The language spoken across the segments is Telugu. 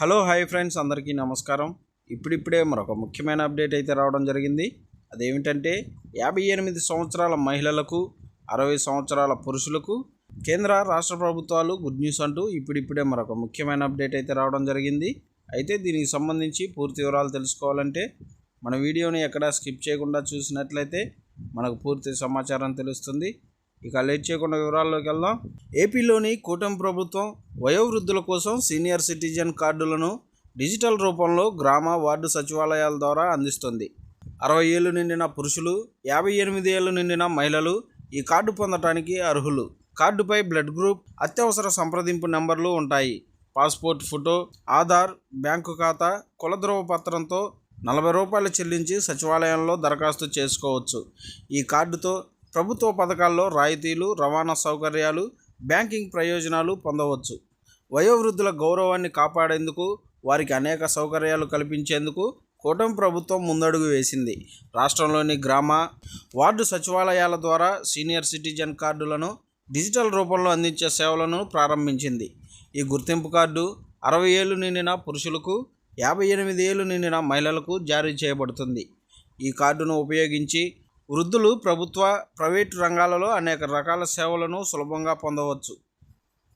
హలో హాయ్ ఫ్రెండ్స్ అందరికీ నమస్కారం. ఇప్పుడిప్పుడే మరొక ముఖ్యమైన అప్డేట్ అయితే రావడం జరిగింది. అదేమిటంటే యాభై ఎనిమిది సంవత్సరాల మహిళలకు అరవై సంవత్సరాల పురుషులకు కేంద్ర రాష్ట్ర ప్రభుత్వాలు గుడ్ న్యూస్ అంటూ ఇప్పుడిప్పుడే మరొక ముఖ్యమైన అప్డేట్ అయితే రావడం జరిగింది. అయితే దీనికి సంబంధించి పూర్తి వివరాలు తెలుసుకోవాలంటే మన వీడియోని ఎక్కడా స్కిప్ చేయకుండా చూసినట్లయితే మనకు పూర్తి సమాచారం తెలుస్తుంది. ఇక లేట్ చేయకుండా వివరాల్లోకి వెళ్దాం. ఏపీలోని కూటమి ప్రభుత్వం వయోవృద్ధుల కోసం సీనియర్ సిటిజన్ కార్డులను డిజిటల్ రూపంలో గ్రామ వార్డు సచివాలయాల ద్వారా అందిస్తుంది. అరవై ఏళ్ళు నిండిన పురుషులు యాభై ఎనిమిది ఏళ్ళు నిండిన మహిళలు ఈ కార్డు పొందటానికి అర్హులు. కార్డుపై బ్లడ్ గ్రూప్ అత్యవసర సంప్రదింపు నెంబర్లు ఉంటాయి. పాస్పోర్ట్ ఫోటో ఆధార్ బ్యాంకు ఖాతా కులద్రవ పత్రంతో నలభై రూపాయలు చెల్లించి సచివాలయంలో దరఖాస్తు చేసుకోవచ్చు. ఈ కార్డుతో ప్రభుత్వ పథకాల్లో రాయితీలు రవాణా సౌకర్యాలు బ్యాంకింగ్ ప్రయోజనాలు పొందవచ్చు. వయోవృద్ధుల గౌరవాన్ని కాపాడేందుకు వారికి అనేక సౌకర్యాలు కల్పించేందుకు కూటమి ప్రభుత్వం ముందడుగు వేసింది. రాష్ట్రంలోని గ్రామ వార్డు సచివాలయాల ద్వారా సీనియర్ సిటిజన్ కార్డులను డిజిటల్ రూపంలో అందించే సేవలను ప్రారంభించింది. ఈ గుర్తింపు కార్డు అరవై ఏళ్ళు నిండిన పురుషులకు యాభై ఎనిమిది ఏళ్ళు నిండిన మహిళలకు జారీ చేయబడుతుంది. ఈ కార్డును ఉపయోగించి వృద్ధులు ప్రభుత్వ ప్రైవేటు రంగాలలో అనేక రకాల సేవలను సులభంగా పొందవచ్చు.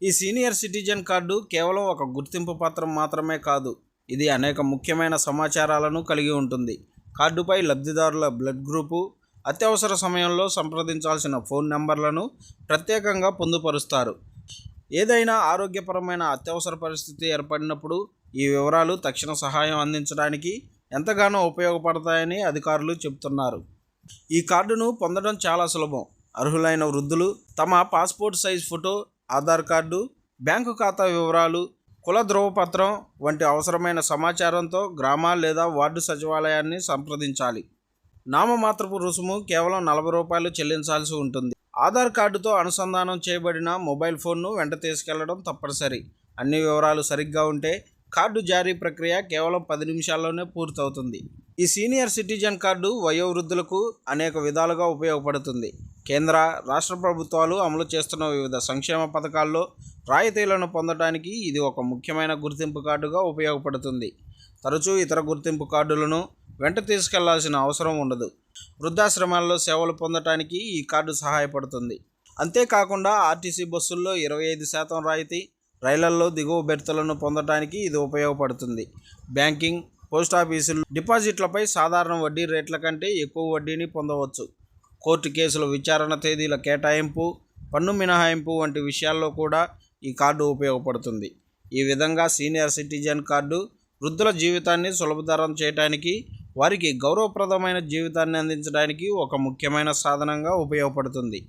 ఈ సీనియర్ సిటిజన్ కార్డు కేవలం ఒక గుర్తింపు పత్రం మాత్రమే కాదు ఇది అనేక ముఖ్యమైన సమాచారాలను కలిగి ఉంటుంది. కార్డుపై లబ్ధిదారుల బ్లడ్ గ్రూపు అత్యవసర సమయంలో సంప్రదించాల్సిన ఫోన్ నెంబర్లను ప్రత్యేకంగా పొందుపరుస్తారు. ఏదైనా ఆరోగ్యపరమైన అత్యవసర పరిస్థితి ఏర్పడినప్పుడు ఈ వివరాలు తక్షణ సహాయం అందించడానికి ఎంతగానో ఉపయోగపడతాయని అధికారులు చెబుతున్నారు. ఈ కార్డును పొందడం చాలా సులభం. అర్హులైన వృద్ధులు తమ passport size photo Aadhaar card bank ఖాతా వివరాలు కుల ధృవపత్రం వంటి అవసరమైన సమాచారంతో గ్రామ లేదా వార్డు సచివాలయాన్ని సంప్రదించాలి. నామమాత్రపు రుసుము కేవలం నలభై రూపాయలు చెల్లించాల్సి ఉంటుంది. ఆధార్ కార్డుతో అనుసంధానం చేయబడిన మొబైల్ ఫోన్ను వెంట తీసుకెళ్ళడం తప్పనిసరి. అన్ని వివరాలు సరిగ్గా ఉంటే కార్డు జారీ ప్రక్రియ కేవలం పది నిమిషాల్లోనే పూర్తవుతుంది. ఈ సీనియర్ సిటిజన్ కార్డు వయోవృద్ధులకు అనేక విధాలుగా ఉపయోగపడుతుంది. కేంద్ర రాష్ట్ర ప్రభుత్వాలు అమలు చేస్తున్న వివిధ సంక్షేమ పథకాల్లో రాయితీలను పొందడానికి ఇది ఒక ముఖ్యమైన గుర్తింపు కార్డుగా ఉపయోగపడుతుంది. తరచూ ఇతర గుర్తింపు కార్డులను వెంట తీసుకెళ్ళాల్సిన అవసరం ఉండదు. వృద్ధాశ్రమాల్లో సేవలు పొందటానికి ఈ కార్డు సహాయపడుతుంది. అంతేకాకుండా ఆర్టీసీ బస్సుల్లో ఇరవై ఐదు శాతం రాయితీ రైళ్ళలో దిగువ బెర్తులను పొందటానికి ఇది ఉపయోగపడుతుంది. బ్యాంకింగ్ పోస్టాఫీసులు డిపాజిట్లపై సాధారణ వడ్డీ రేట్ల కంటే ఎక్కువ వడ్డీని పొందవచ్చు. కోర్టు కేసుల విచారణ తేదీల కేటాయింపు పన్ను మినహాయింపు వంటి విషయాల్లో కూడా ఈ కార్డు ఉపయోగపడుతుంది. ఈ విధంగా సీనియర్ సిటిజన్ కార్డు వృద్ధుల జీవితాన్ని సులభతరం చేయడానికి వారికి గౌరవప్రదమైన జీవితాన్ని అందించడానికి ఒక ముఖ్యమైన సాధనంగా ఉపయోగపడుతుంది.